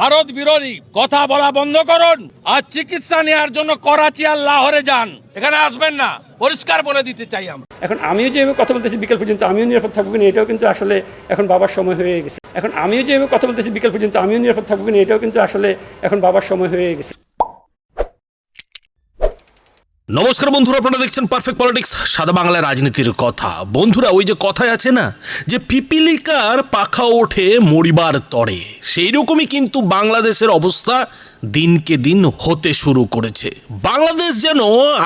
ভারত বিরোধী, কথা বলা বন্ধ করুন। আর চিকিৎসা নেওয়ার জন্য করাচি আর লাহোরে যান। এখানে আসবেন না। পরিষ্কার বলে দিতে চাই আমরা। এখন আমিও যে কথা বলতেছি বিকেল পর্যন্ত আমিও নিরাপদ থাকব কিনা এটাও কিন্তু আসলে এখন বাবার সময় হয়ে গেছে। এখন আমিও যে কথা বলতেছি বিকেল পর্যন্ত আমিও নিরাপদ থাকব কিনা এটাও কিন্তু আসলে এখন বাবার সময় হয়ে গেছে। নমস্কার বন্ধুরা, আপনারা দেখছেন পারফেক্ট পলিটিক্স সাদা বাংলা রাজনীতির কথা। বন্ধুরা, ওই যে কথায় আছে না, যে পিপিলিকার পাখা ওঠে মরিবার তরে। সেই রকমই কিন্তু বাংলাদেশের অবস্থা দিনকে দিন হতে শুরু করেছে। বাংলাদেশ যেন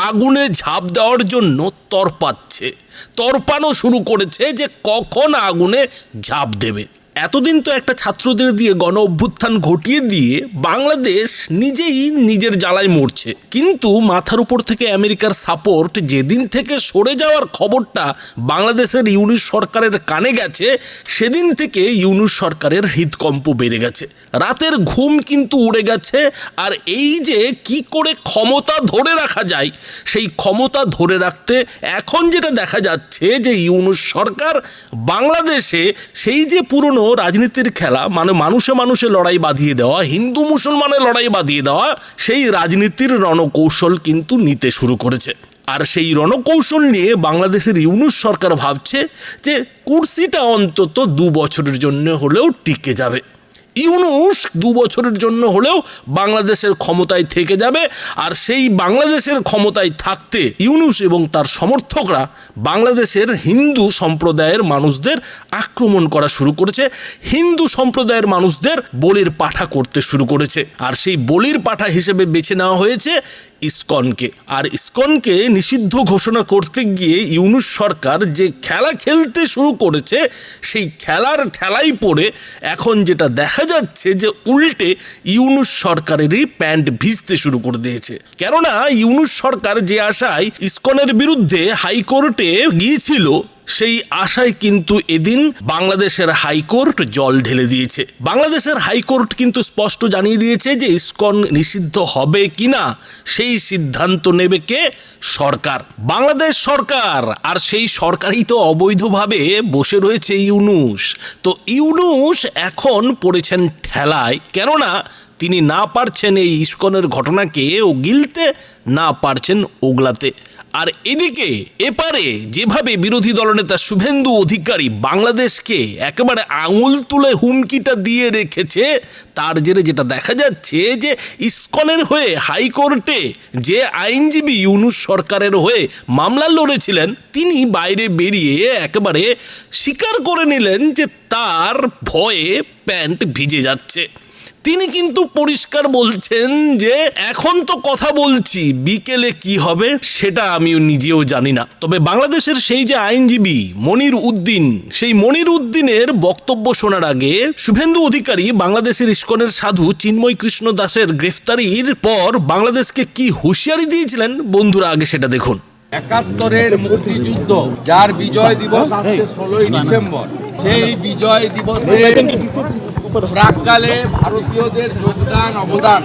আগুনে ঝাঁপ দেওয়ার জন্য তরপাচ্ছে তরপানো শুরু করেছে যে কখন আগুনে ঝাঁপ দেবে। এতদিন তো একটা ছাত্রদের দিয়ে গণ অভ্যুত্থান ঘটিয়ে দিয়ে বাংলাদেশ নিজেই নিজের জ্বালায় মরছে। কিন্তু মাথার উপর থেকে আমেরিকার সাপোর্ট যেদিন থেকে সরে যাওয়ার খবরটা বাংলাদেশের ইউনিশ সরকারের কানে গেছে, সেদিন থেকে ইউনুস সরকারের হৃদকম্প বেড়ে গেছে। রাতের ঘুম কিন্তু উড়ে গেছে, আর এই যে কি করে ক্ষমতা ধরে রাখা যায়, সেই ক্ষমতা ধরে রাখতে এখন যেটা দেখা যাচ্ছে যে ইউনুস সরকার বাংলাদেশে সেই যে পুরনো রাজনীতির খেলা মানে মানুষে মানুষে লড়াই বাঁধিয়ে দেওয়া, হিন্দু মুসলমানের লড়াই বাঁধিয়ে দেওয়া, সেই রাজনীতির রণকৌশল কিন্তু নিতে শুরু করেছে। আর সেই রণকৌশল নিয়ে বাংলাদেশের ইউনুস সরকার ভাবছে যে কুর্সিটা অন্তত দু বছরের জন্য হলেও টিকে যাবে। ইউনুস দু বছরের জন্য হলেও বাংলাদেশের ক্ষমতায় থেকে যাবে। আর সেই বাংলাদেশের ক্ষমতায় থাকতে ইউনুস এবং তার সমর্থকরা বাংলাদেশের হিন্দু সম্প্রদায়ের মানুষদের আক্রমণ করা শুরু করেছে। হিন্দু সম্প্রদায়ের মানুষদের বলির পাঠা করতে শুরু করেছে। আর সেই বলির পাঠা হিসেবে বেছে নেওয়া হয়েছে ইসকনকে। আর ইসকনকে নিষিদ্ধ ঘোষণা করতে গিয়ে ইউনুস সরকার যে খেলা খেলতে শুরু করেছে, সেই খেলার ঠেলাই পড়ে এখন যেটা দেখা যাচ্ছে যে উল্টে ইউনুস সরকারেরই প্যান্ট ভিজতে শুরু করে দিয়েছে। কেননা ইউনুস সরকার যে আশায় ইসকনের বিরুদ্ধে হাইকোর্টে গিয়েছিল সেই আশায় কিন্তু এদিন বাংলাদেশের হাইকোর্ট জল ঢেলে দিয়েছে। বাংলাদেশের হাইকোর্ট কিন্তু স্পষ্ট জানিয়ে দিয়েছে যে ইসকন নিষিদ্ধ হবে কিনা, সেই সিদ্ধান্ত নেবে কে? সরকার। বাংলাদেশ সরকার, আর সেই সরকারই তো অবৈধভাবে বসে রয়েছে ইউনুস। তো ইউনুস এখন পড়েছেন ঠেলায়। কেননা তিনি না পারছেন এই ইস্কনের ঘটনাকে ও গিলতে না পারছেন ওগলাতে। আর এদিকে, এপারে যেভাবে বিরোধী দলনেতা শুভেন্দু অধিকারী বাংলাদেশকে একেবারে আঙুল তুলে হুমকিটা দিয়ে রেখেছে, তার জেরে যেটা দেখা যাচ্ছে যে ইস্কনের হয়ে হাইকোর্টে যে আইনজীবী ইউনুস সরকারের হয়ে মামলা লড়েছিলেন, তিনি বাইরে বেরিয়ে একেবারে স্বীকার করে নিলেন যে তার ভয়ে প্যান্ট ভিজে যাচ্ছে। তিনি কিন্তু পরিষ্কার বলছেন যে, এখন তো কথা বলছি, বিকেলে কি হবে সেটা আমিও নিজেও জানি না। তবে বাংলাদেশের সেই যে আইনজীবী মনির উদ্দিন, সেই মনির উদ্দিনের বক্তব্য শোনার আগে শুভেন্দু অধিকারী বাংলাদেশের ইস্কনের সাধু চিন্ময় কৃষ্ণ দাসের গ্রেফতারির পর বাংলাদেশকে কি হুঁশিয়ারি দিয়েছিলেন? বন্ধুরা, আগে সেটা দেখুন। একাত্তরের মুক্তিযুদ্ধ, যার বিজয় দিবস ষোলোই ডিসেম্বর, সেই বিজয় দিবসে প্রাককালে ভারতীয়দের যোগদান, অবদান।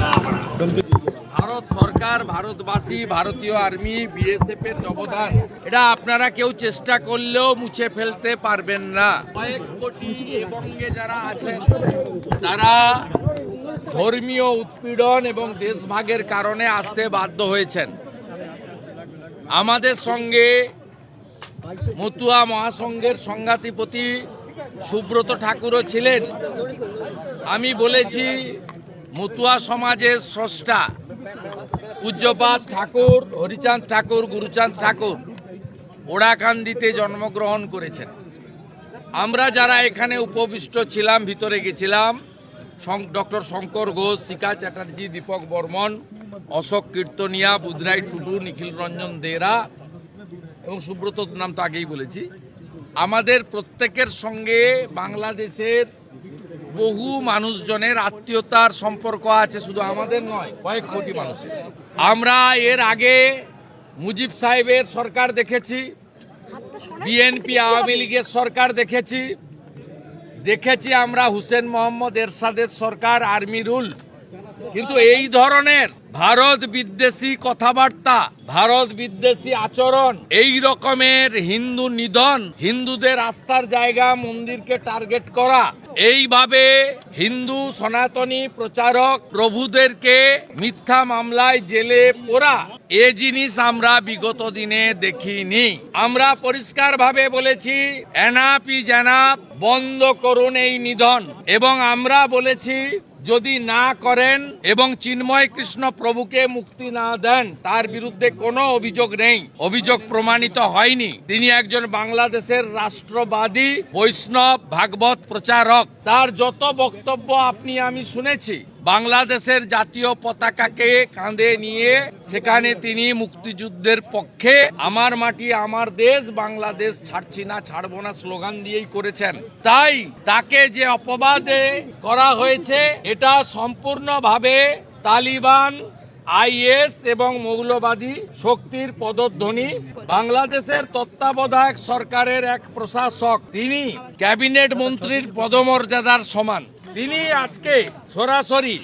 ভারত সরকার, ভারতবাসী, ভারতীয় আর্মি, বিএসএফ এর অবদান, এটা আপনারা কেউ চেষ্টা করলেও মুছে ফেলতে পারবেন না। কয়েক কোটি এবঙ্গে যারা আছেন, তারা ধর্মীয় উৎপীড়ন এবং দেশভাগের কারণে আসতে বাধ্য হয়েছেন। আমাদের সঙ্গে মতুয়া মহাসংঘের সংঘাতিপতি সুব্রত ঠাকুরও ছিলেন। আমি বলেছি, মতুয়া সমাজের স্রষ্টা পূজ্যপাত ঠাকুর, হরিচাঁদ ঠাকুর, গুরুচাঁদ ঠাকুর ওড়াকান্দিতে জন্মগ্রহণ করেছেন। আমরা যারা এখানে উপবিষ্ট ছিলাম, ভিতরে গেছিলাম ডক্টর শঙ্কর ঘোষ শিকা চ্যাটার্জি, দীপক বর্মন, অশোক কীর্তনিয়া, বুধরাই টুডু, নিখিল রঞ্জন দেরা এবং সুব্রত নাম তো আগেই বলেছি। আমাদের প্রত্যেকের সঙ্গে বাংলাদেশের বহু মানুষজনের আত্মীয়তার সম্পর্ক আছে, শুধু আমাদের নয়, কয়েক কোটি মানুষের। আমরা এর আগে মুজিব সাহেবের সরকার দেখেছি, বিএনপি আওয়ামী লীগের সরকার দেখেছি। দেখেছি আমরা হুসেন মোহাম্মদ এরশাদের সরকার আর্মি রুল কিন্তু এই ধরনের ভারত বিদ্বেষী কথাবার্তা, ভারত বিদ্বেষী আচরণ, এই রকমের হিন্দু নিধন, হিন্দুদের আস্থার জায়গা মন্দিরকে টার্গেট করা, এইভাবে হিন্দু সনাতনী প্রচারক প্রভুদেরকে মিথ্যা মামলায় জেলে পোরা এ জিনিস আমরা বিগত দিনে দেখিনি। আমরা পরিষ্কারভাবে বলেছি, এনাপি জানাপ বন্ধ করুন এই নিধন এবং আমরা বলেছি যদি না করেন এবং চিন্ময় কৃষ্ণ প্রভুকে মুক্তি না দেন, তার বিরুদ্ধে কোনো অভিযোগ নেই। অভিযোগ প্রমাণিত হয়নি। তিনি একজন বাংলাদেশের রাষ্ট্রবাদী, বৈষ্ণব, ভাগবত প্রচারক। তার যত বক্তব্য আপনি আমি শুনেছি বাংলাদেশের জাতীয় পতাকাকে কাঁধে নিয়ে সেখানে তিনি মুক্তিযুদ্ধের পক্ষে আমার মাটি, আমার দেশ, বাংলাদেশ ছাড়ছি না, ছাড়বো না স্লোগান দিয়েই করেছেন। তাই তাকে যে অপবাদে করা হয়েছে, এটা সম্পূর্ণভাবে তালিবান, আইএস এবং মৌলবাদী শক্তির পদধ্বনি। বাংলাদেশের তত্ত্বাবধায়ক সরকারের এক প্রশাসক, তিনি ক্যাবিনেট মন্ত্রীর পদমর্যাদার সমান। তিনি আজকে সরাসরি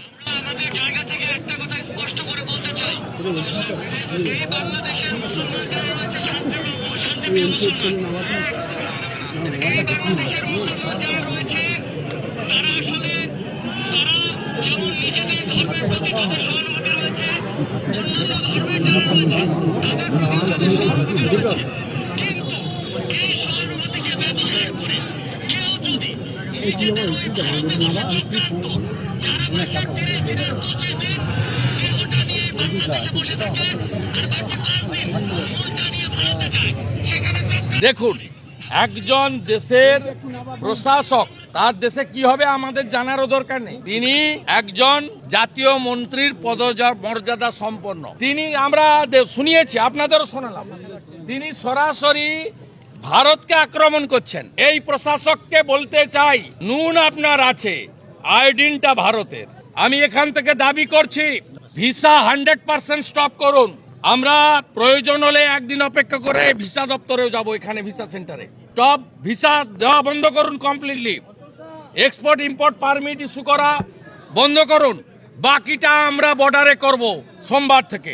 প্রতি তাদের সহানুভূতি রয়েছে অন্যান্য ধর্মের যারা রয়েছে, তাদের প্রতিও তাদের সহানুভূতি রয়েছে কিন্তু এই সহানুভূতিকে ব্যবহার করে কেউ যদি দেখুন, একজন দেশের প্রশাসক, তার দেশে কি হবে আমাদের জানারও দরকার নেই। তিনি একজন জাতীয় মন্ত্রীর পদ মর্যাদা সম্পন্ন। তিনি আমরা শুনিয়েছি, আপনাদেরও শোনালাম। তিনি সরাসরি ভারতকে আক্রমণ করছেন। এই প্রশাসককে বলতে চাই, নুন আপনার আছে, আয়োডিনটা ভারতের। আমি এখান থেকে দাবি করছি, ভিসা হান্ড্রেড পার্সেন্ট স্টপ করুন। আমরা প্রয়োজন হলে একদিন অপেক্ষা করে ভিসা দপ্তরেও যাব এখানে, ভিসা সেন্টারে। স্টপ, ভিসা দেওয়া বন্ধ করুন completely. Export, import permit issue করা বন্ধ করুন। বাকিটা আমরা বর্ডারে করব সোমবার থেকে।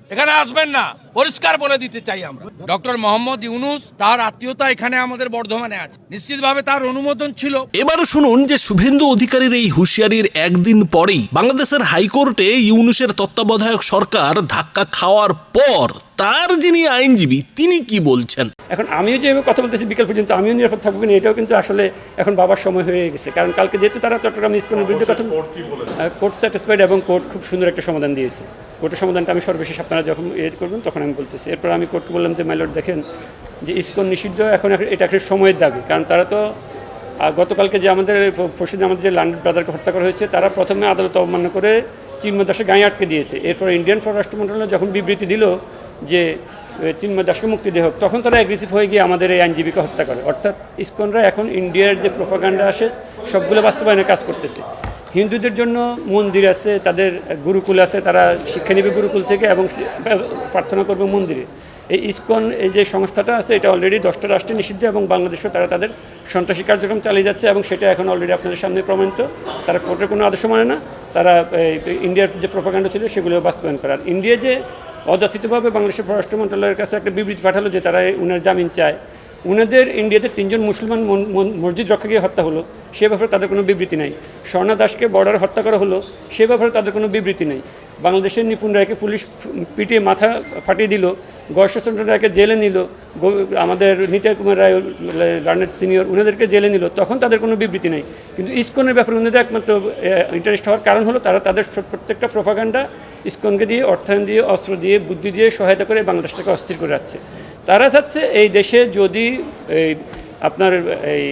এখানে আসবেন না। পরিষ্কার বলে দিতে চাই আমরা। ডক্টর মোহাম্মদ ইউনুস তার আত্মীয়তা এখানে আমাদের বর্ধমানে আছে। নিশ্চিতভাবে তার অনুমোদন ছিল। এবার শুনুন যে শুভেন্দু অধিকারীর এই হুঁশিয়ারির একদিন পরেই বাংলাদেশের হাইকোর্টে ইউনুসের তত্ত্বাবধায়ক সরকার ধাক্কা খাওয়ার পর তার যিনি আইনজীবী তিনি কি বলছেন? এখন আমিও যে কথা বলতেছি বিকেল পর্যন্ত আমিও নিরাপদ থাকব কিনা এটাও কিন্তু আসলে এখন বাবার সময় হয়ে গেছে। কারণ কালকে যেহেতু তারা চট্টগ্রাম ইস্কনের বিরুদ্ধে কথা কোর্ট স্যাটিসফাইড এবং কোর্ট খুব সুন্দর একটা সমাধান দিয়েছে। কোর্টের সমাধানটা আমি সর্বশেষ আপনারা যখন এ করবেন, তখন আমি বলতেছি। এরপর আমি কোর্টকে বললাম যে মাইলট দেখেন যে ইস্কন নিষিদ্ধ, এখন এটা একটা সময়ের দাবি। কারণ তারা তো গতকালকে যে আমাদের পরশুদিন আমাদের যে লান্ড ব্রাদারকে হত্যা করা হয়েছে, তারা প্রথমে আদালত অবমাননা করে চিন্ময় দাসের গায়ে আটকে দিয়েছে। এরপর ইন্ডিয়ান পররাষ্ট্র মন্ত্রণালয় যখন বিবৃতি দিল যে চিন্ময় দাসকে মুক্তি দেওয়া হোক, তখন তারা অ্যাগ্রেসিভ হয়ে গিয়ে আমাদের এই আইনজীবীকে হত্যা করে। অর্থাৎ ইস্কনরা এখন ইন্ডিয়ার যে প্রোপাগান্ডা আসে, সবগুলো বাস্তবায়নে কাজ করতেছে। হিন্দুদের জন্য মন্দির আছে, তাদের গুরুকুল আছে, তারা শিক্ষা নেবে গুরুকুল থেকে এবং প্রার্থনা করবে মন্দিরে। এই ইসকন, এই যে সংস্থাটা আছে, এটা অলরেডি দশটা রাষ্ট্রে নিষিদ্ধ এবং বাংলাদেশও তারা তাদের সন্ত্রাসী কার্যক্রম চালিয়ে যাচ্ছে এবং সেটা এখন অলরেডি আপনাদের সামনে প্রমাণিত। তারা কোর্টের কোনো আদর্শ মানে না। তারা ইন্ডিয়ার যে প্রোপাগান্ডা ছিল, সেগুলো বাস্তবায়ন করার। ইন্ডিয়া যে অযাচিতভাবে বাংলাদেশের পররাষ্ট্র মন্ত্রণালয়ের কাছে একটা বিবৃতি পাঠালো যে তারা উনার জামিন চায়। উনাদের ইন্ডিয়াতে তিনজন মুসলমান মন- মন- মসজিদ রক্ষা গিয়ে হত্যা হলো, সে ব্যাপারে তাদের কোনো বিবৃতি নাই। স্বর্ণা দাসকে বর্ডার হত্যা করা হলো, সে ব্যাপারে তাদের কোনো বিবৃতি নেই। বাংলাদেশের নিপুণ রায়কে পুলিশ পিটিয়ে মাথা ফাটিয়ে দিল গয়েশ্বরচন্দ্র রায়কে জেলে নিল আমাদের নিতা কুমার রায় লার্নেট সিনিয়র, উনাদেরকে জেলে নিল, তখন তাদের কোনো বিবৃতি নেই। কিন্তু ইসকনের ব্যাপারে উনাদের একমাত্র ইন্টারেস্ট হওয়ার কারণ হলো তারা তাদের প্রত্যেকটা প্রভাকাণ্ডা ইসকনকে দিয়ে অর্থায়ন দিয়ে, অস্ত্র দিয়ে, বুদ্ধি দিয়ে সহায়তা করে বাংলাদেশটাকে অস্থির করে রাখছে। তারা চাচ্ছে এই দেশে যদি এই আপনার এই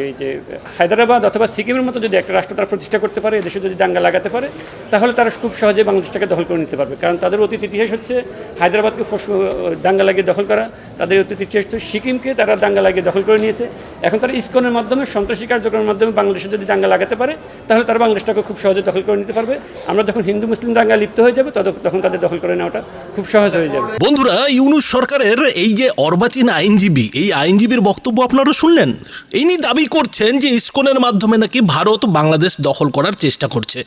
এই যে হায়দ্রাবাদ অথবা সিকিমের মতো যদি একটা রাষ্ট্র তারা প্রতিষ্ঠা করতে পারে, এদেশে যদি দাঙ্গা লাগাতে পারে, তাহলে তারা খুব সহজে বাংলাদেশটাকে দখল করে নিতে পারবে। কারণ তাদের অতীত ইতিহাস হচ্ছে হায়দ্রাবাদকে দাঙ্গা লাগিয়ে দখল করা। তাদের অতীত ইতিহাস হচ্ছে সিকিমকে তারা দাঙ্গা লাগিয়ে দখল করে নিয়েছে। এখন তারা ইস্কনের মাধ্যমে, সন্ত্রাসী কার্যক্রমের মাধ্যমে বাংলাদেশে যদি দাঙ্গা লাগাতে পারে, তাহলে তারা বাংলাদেশটাকে খুব সহজে দখল করে নিতে পারবে। আমরা যখন হিন্দু, মুসলিম দাঙ্গা লিপ্ত হয়ে যাবে তখন তাদের দখল করে নেওয়াটা খুব সহজ হয়ে যাবে। বন্ধুরা, ইউনুস সরকারের এই যে অর্বাচীন আইনজীবী, এই আইনজীবীর বক্তব্য আপনারা শুনলেন? ইনি দাবি করছেন যে ইসকনের মাধ্যমে নাকি ভারত বাংলাদেশ দখল করার চেষ্টা করছে,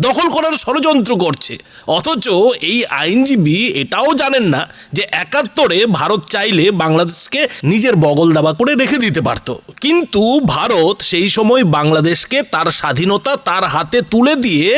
দখল করার ষড়যন্ত্র করছে। অথচ এই আইনজীবী এটাও জানেন না যে একাত্তরে ভারত চাইলে বাংলাদেশকে নিজের বগল দাবা করে রেখে দিতে পারত। কিন্তু ভারত সেই সময় বাংলাদেশকে তার স্বাধীনতা তার হাতে তুলে দিয়ে,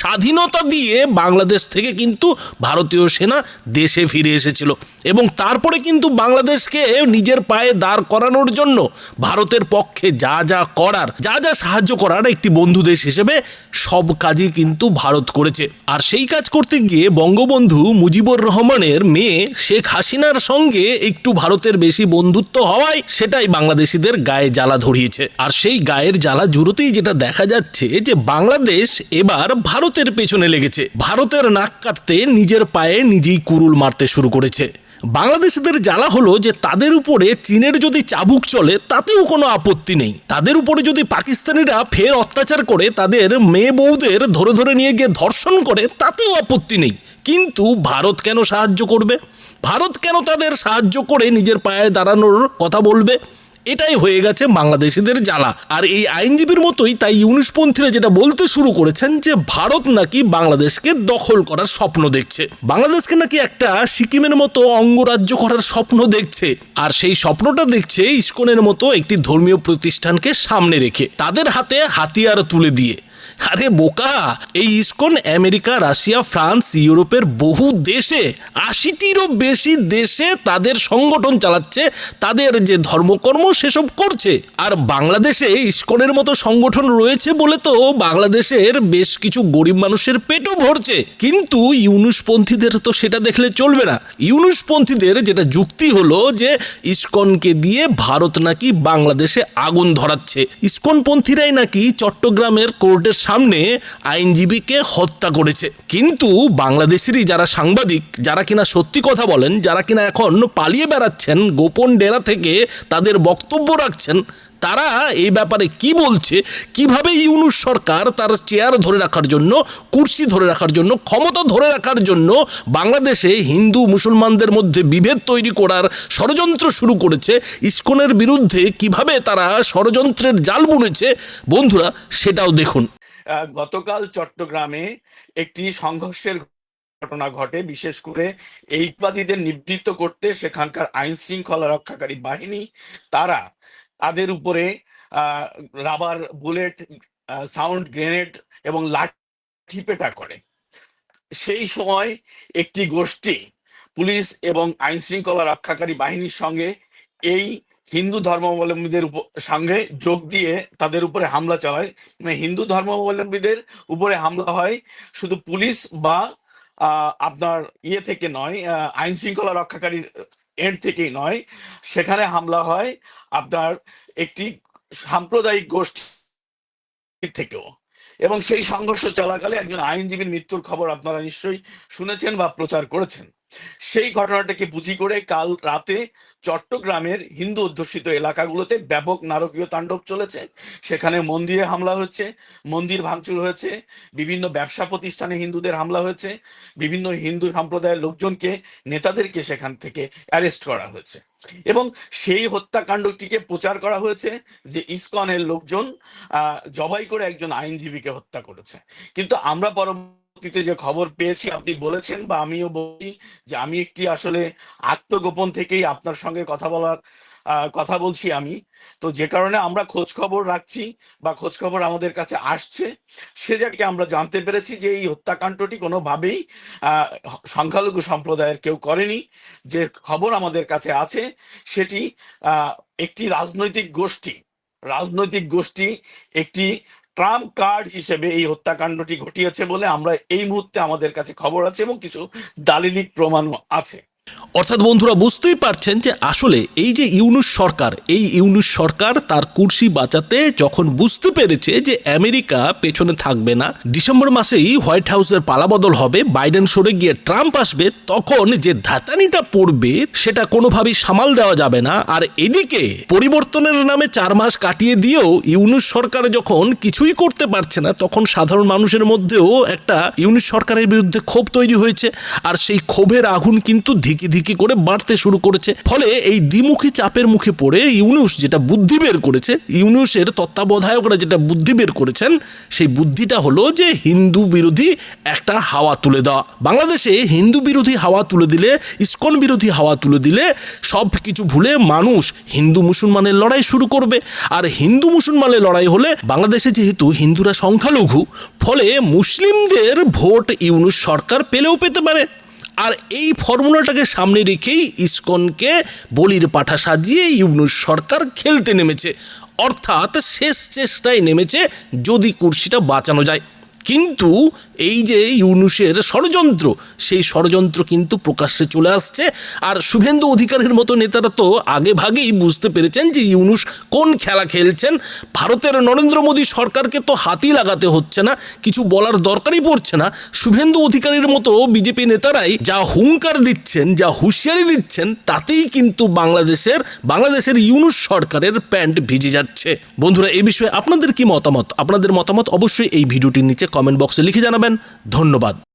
স্বাধীনতা দিয়ে বাংলাদেশ থেকে কিন্তু ভারতীয় সেনা দেশে ফিরে এসেছিল। এবং তারপরে কিন্তু বাংলাদেশকে নিজের পায়ে দাঁড় করানোর জন্য ভারতের পক্ষে যা যা করার, যা যা সাহায্য করার একটি বন্ধু দেশ হিসেবে সব কাজই কিন্তু ভারত করেছে। আর সেই কাজ করতে গিয়ে বঙ্গবন্ধু মুজিবুর রহমানের মেয়ে শেখ হাসিনার সঙ্গে একটু ভারতের বেশি বন্ধুত্ব হওয়ায় সেটাই বাংলাদেশিদের গায়ে জ্বালা ধরিয়েছে। আর সেই গায়ের জ্বালা জুড়োতেই যেটা দেখা যাচ্ছে যে বাংলাদেশ এবার ভারতের পেছনে লেগেছে। ভারতের নাক কাটতে নিজের পায়ে নিজেই কুরুল মারতে শুরু করেছে। বাংলাদেশিদের জ্বালা হলো যে তাদের উপরে চীনের যদি চাবুক চলে, তাতেও কোনো আপত্তি নেই। তাদের উপরে যদি পাকিস্তানিরা ফের অত্যাচার করে, তাদের মেয়ে বউদের ধরে ধরে নিয়ে গিয়ে ধর্ষণ করে, তাতেও আপত্তি নেই। কিন্তু ভারত কেন সাহায্য করবে? ভারত কেন তাদের সাহায্য করে নিজের পায়ে দাঁড়ানোর কথা বলবে? এটাই হয়ে গেছে বাংলাদেশিদের জ্বালা। আর এই আইনজীবীর মতোই তাই ইউনিশপন্থীরা যেটা বলতে শুরু করেছেন যে, ভারত নাকি বাংলাদেশকে দখল করার স্বপ্ন দেখছে। বাংলাদেশকে নাকি একটা সিকিমের মতো অঙ্গরাজ্য করার স্বপ্ন দেখছে। আর সেই স্বপ্নটা দেখছে ইস্কনের মতো একটি ধর্মীয় প্রতিষ্ঠানকে সামনে রেখে, তাদের হাতে হাতিয়ার তুলে দিয়ে। আরে বোকা, এই ইসকন, আমেরিকা, রাশিয়া, ফ্রান্স, ইউরোপের বহু দেশে, আশিটিরও বেশি দেশে তাদের সংগঠন চালাচ্ছে, তাদের যে ধর্মকর্ম সেসব করছে। আর বাংলাদেশে ইসকনের মতো সংগঠন রয়েছে বলে তো বাংলাদেশের বেশ কিছু গরিব মানুষের পেটও ভরছে। কিন্তু ইউনুসপন্থীদের তো সেটা দেখলে চলবে না। ইউনুসপন্থীদের যেটা যুক্তি হলো যে, ইসকনকে দিয়ে ভারত নাকি বাংলাদেশে আগুন ধরাচ্ছে। ইসকনপন্থীরাই নাকি চট্টগ্রামের কোর্টের সামনে আইনজীবীকে হত্যা করেছে। কিন্তু বাংলাদেশেরই যারা সাংবাদিক, যারা কিনা সত্যি কথা বলেন, যারা কিনা এখন পালিয়ে বেড়াচ্ছেন, গোপন ডেরা থেকে তাদের বক্তব্য রাখছেন, তারা এই ব্যাপারে কি বলছে? কীভাবে ইউনুস সরকার তার চেয়ার ধরে রাখার জন্য, কুর্সি ধরে রাখার জন্য, ক্ষমতা ধরে রাখার জন্য বাংলাদেশে হিন্দু, মুসলমানদের মধ্যে বিভেদ তৈরি করার ষড়যন্ত্র শুরু করেছে? ইস্কনের বিরুদ্ধে কীভাবে তারা ষড়যন্ত্রের জাল বুনেছে? বন্ধুরা, সেটাও দেখুন। গতকাল চট্টগ্রামে একটি সংঘর্ষের ঘটনা ঘটে। বিশেষ করে এইবাদীদের নিবৃত্ত করতে সেখানকার আইন শৃঙ্খলা রক্ষাকারী বাহিনী, তারা তাদের উপরে রাবার বুলেট সাউন্ড গ্রেনেড এবং লাঠি পেটা করে। সেই সময় একটি গোষ্ঠী পুলিশ এবং আইন শৃঙ্খলা রক্ষাকারী বাহিনীর সঙ্গে এই হিন্দু ধর্মাবলম্বীদের সঙ্গে যোগ দিয়ে তাদের উপরে হামলা চালায়। মানে হিন্দু ধর্মাবলম্বীদের উপরে হামলা হয় শুধু পুলিশ বা আপনার ইয়ে থেকে নয় আইন শৃঙ্খলা রক্ষাকারী এন্ড থেকেই নয়। সেখানে হামলা হয় আপনার একটি সাম্প্রদায়িক গোষ্ঠী থেকেও। এবং সেই সংঘর্ষ চলাকালে একজন আইনজীবীর মৃত্যুর খবর আপনারা নিশ্চয়ই শুনেছেন বা প্রচার করেছেন। সেই ঘটনাটাকে পুঁজি করে কাল রাতে চট্টগ্রামের হিন্দু অধ্যুষিত এলাকাগুলোতে ব্যাপক নারকীয় তাণ্ডব চলেছে। সেখানে মন্দিরে হামলা হচ্ছে মন্দির ভাঙচুর হয়েছে, বিভিন্ন ব্যবসা প্রতিষ্ঠানে হিন্দুদের হামলা হয়েছে, বিভিন্ন হিন্দু সম্প্রদায়ের লোকজনকে, নেতাদেরকে সেখান থেকে অ্যারেস্ট করা হয়েছে। এবং সেই হত্যাকাণ্ডটিকে প্রচার করা হয়েছে যে ইসকনের লোকজন জবাই করে একজন আইনজীবীকে হত্যা করেছে। কিন্তু আমরা পরবর্তীতে যে খবর পেয়েছি, আপনি বলেছেন বা আমিও বলছি যে আমি একটি আসলে আত্মগোপন থেকেই আপনার সঙ্গে কথা বলার কথা বলছি আমি। তো যে কারণে আমরা খোঁজ খবর রাখছি বা খোঁজ খবর আমাদের কাছে আসছে, সে জায়গায় আমরা জানতে পেরেছি যে এই হত্যাকাণ্ডটি কোনোভাবেই সংখ্যালঘু সম্প্রদায়ের কেউ করেনি। যে খবর আমাদের কাছে আছে, সেটি একটি রাজনৈতিক গোষ্ঠী। রাজনৈতিক গোষ্ঠী একটি ট্রাম্প কার্ড হিসেবে এই হত্যাকাণ্ডটি ঘটিয়েছে বলে আমরা এই মুহূর্তে আমাদের কাছে খবর আছে এবং কিছু দালিলিক প্রমাণও আছে। অর্থাৎ বন্ধুরা, বুঝতেই পারছেন যে আসলে এই যে ইউনুস সরকার, এই ইউনুস সরকার তার কুর্সি বাঁচাতে যখন বুঝতে পেরেছে যে আমেরিকা পেছনে থাকবে না, ডিসেম্বর মাসেই হোয়াইট হাউসের পালাবদল হবে, বাইডেন সরে গিয়ে ট্রাম্প আসবে, তখন যে ধাতানিটা পড়বে সেটা কোনোভাবেই সামাল দেওয়া যাবে না। আর এদিকে পরিবর্তনের নামে চার মাস কাটিয়ে দিয়েও ইউনুস সরকার যখন কিছুই করতে পারছে না, তখন সাধারণ মানুষের মধ্যেও একটা ইউনুস সরকারের বিরুদ্ধে ক্ষোভ তৈরি হয়েছে। আর সেই ক্ষোভের আগুন কিন্তু ধিকি ধিকি করে বাড়তে শুরু করেছে। ফলে এই দ্বিমুখী চাপের মুখে পড়ে ইউনুস যেটা বুদ্ধি বের করেছে, ইউনুসের তত্ত্বাবধায়করা যেটা বুদ্ধি বের করেছেন, সেই বুদ্ধিটা হলো যে হিন্দু বিরোধী একটা হাওয়া তুলে দেওয়া। বাংলাদেশে হিন্দু বিরোধী হাওয়া তুলে দিলে, ইস্কন বিরোধী হাওয়া তুলে দিলে সব কিছু ভুলে মানুষ হিন্দু মুসলমানের লড়াই শুরু করবে। আর হিন্দু মুসলমানের লড়াই হলে বাংলাদেশে যেহেতু হিন্দুরা সংখ্যালঘু, ফলে মুসলিমদের ভোট ইউনুস সরকার পেলেও পেতে পারে। আর এই ফর্মুলাটাকে সামনে রেখেই ইস্কনকে বলির পাঠা সাজিয়ে ইউনুস সরকার খেলতে নেমেছে। অর্থাৎ শেষ চেষ্টায় নেমেছে যদি কুর্সিটা বাঁচানো যায়। কিন্তু এই যে ইউনুসের ষড়যন্ত্র, সেই ষড়যন্ত্র কিন্তু প্রকাশ্যে চলে আসছে। আর শুভেন্দু অধিকারীর মতো নেতারা তো আগে ভাগেই বুঝতে পেরেছেন যে ইউনুস কোন খেলা খেলছেন। ভারতের নরেন্দ্র মোদী সরকারকে তো হাতি লাগাতে হচ্ছে না, কিছু বলার দরকারই পড়ছে না। শুভেন্দু অধিকারীর মতো বিজেপি নেতারাই যা হুঙ্কার দিচ্ছেন, যা হুঁশিয়ারি দিচ্ছেন, তাতেই কিন্তু বাংলাদেশের বাংলাদেশের ইউনুস সরকারের প্যান্ট ভিজে যাচ্ছে। বন্ধুরা, এ বিষয়ে আপনাদের কি মতামত? আপনাদের মতামত অবশ্যই এই ভিডিওটির নিচে কমেন্ট বক্সে লিখে জানাবেন। ধন্যবাদ।